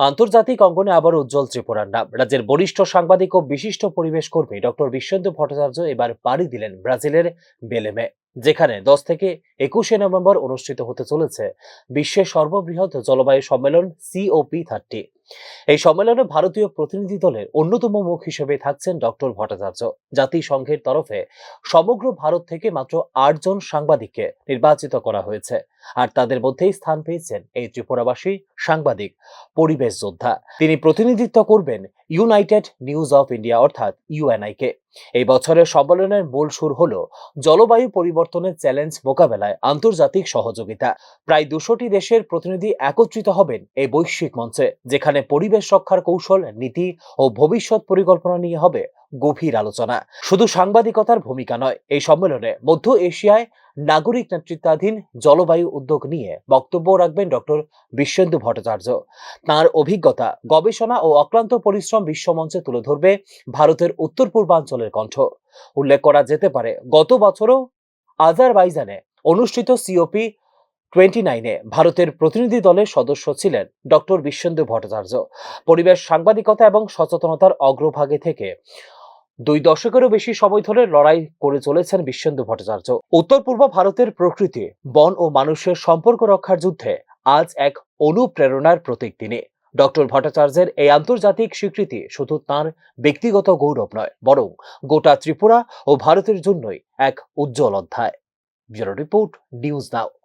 আন্তর্জাতিক অঙ্গনে আবার উজ্জ্বল ত্রিপুরার নাম। রাজ্যের বরিষ্ঠ সাংবাদিক ও বিশিষ্ট পরিবেশ কর্মী ডক্টর বিশ্বেন্দু ভট্টাচার্য এবার পাড়ি দিলেন ব্রাজিলের বেলেমে, যেখানে দশ থেকে একুশে নভেম্বর অনুষ্ঠিত হতে চলেছে বিশ্বের সর্ববৃহৎ জলবায়ু সম্মেলন সিওপি থার্টি এই সম্মেলনে ভারতীয় প্রতিনিধি দলের অন্যতম মুখ হিসেবে থাকছেন ডক্টর ভট্টাচার্য। জাতিসংঘের তরফে সমগ্র ভারত থেকে মাত্র আটজন সাংবাদিককে নির্বাচিত করা হয়েছে। আর তাদের মধ্যেই স্থান পেয়েছেন এই ত্রিপুরাবাসী সাংবাদিক, পরিবেশ যোদ্ধা। তিনি প্রতিনিধিত্ব করবেন ইউনাইটেড নিউজ অফ ইন্ডিয়া অর্থাৎ ইউএনআই কে। এই বছরের সম্মেলনের মূল সুর হল জলবায়ু পরিবর্তনের চ্যালেঞ্জ মোকাবেলায় আন্তর্জাতিক সহযোগিতা। প্রায় দুশোটি দেশের প্রতিনিধি একত্রিত হবেন এই বৈশ্বিক মঞ্চে, যেখানে পরিবেশ রক্ষার কৌশল, নীতি ও ভবিষ্যৎ পরিকল্পনা নিয়ে হবে গভীর আলোচনা। শুধু সাংবাদিকতার ভূমিকা নয়, এই সম্মেলনে মধ্য এশিয়ায় নাগরিক নেতৃত্বাধীন জলবায়ু উদ্যোগ নিয়ে বক্তব্য রাখবেন ডক্টর বিশ্বেন্দু ভট্টাচার্য। তার অভিজ্ঞতা, গবেষণা ও অক্লান্ত পরিশ্রম বিশ্বমঞ্চে তুলে ধরবে ভারতের উত্তর পূর্বাঞ্চলের কণ্ঠ। উল্লেখ করা যেতে পারে, গত বছরও আজারবাইজানে অনুষ্ঠিত সিওপি টোয়েন্টি নাইনে ভারতের প্রতিনিধি দলের সদস্য ছিলেন ডক্টর বিশ্বেন্দু ভট্টাচার্য। পরিবেশ, সাংবাদিকতা এবং সচেতনতার অগ্রভাগে থেকে দুই দশকেরও বেশি সময় ধরে লড়াই করে চলেছেন বিশ্বেন্দু ভট্টাচার্য। উত্তর পূর্ব ভারতের প্রকৃতি, বন ও মানুষের সম্পর্ক রক্ষার যুদ্ধে আজ এক অনুপ্রেরণার প্রতীক তিনি। ডক্টর ভট্টাচার্যের এই আন্তর্জাতিক স্বীকৃতি শুধু তার ব্যক্তিগত গৌরব নয়, বরং গোটা ত্রিপুরা ও ভারতের জন্যই এক উজ্জ্বল অধ্যায়। Bureau report, news now.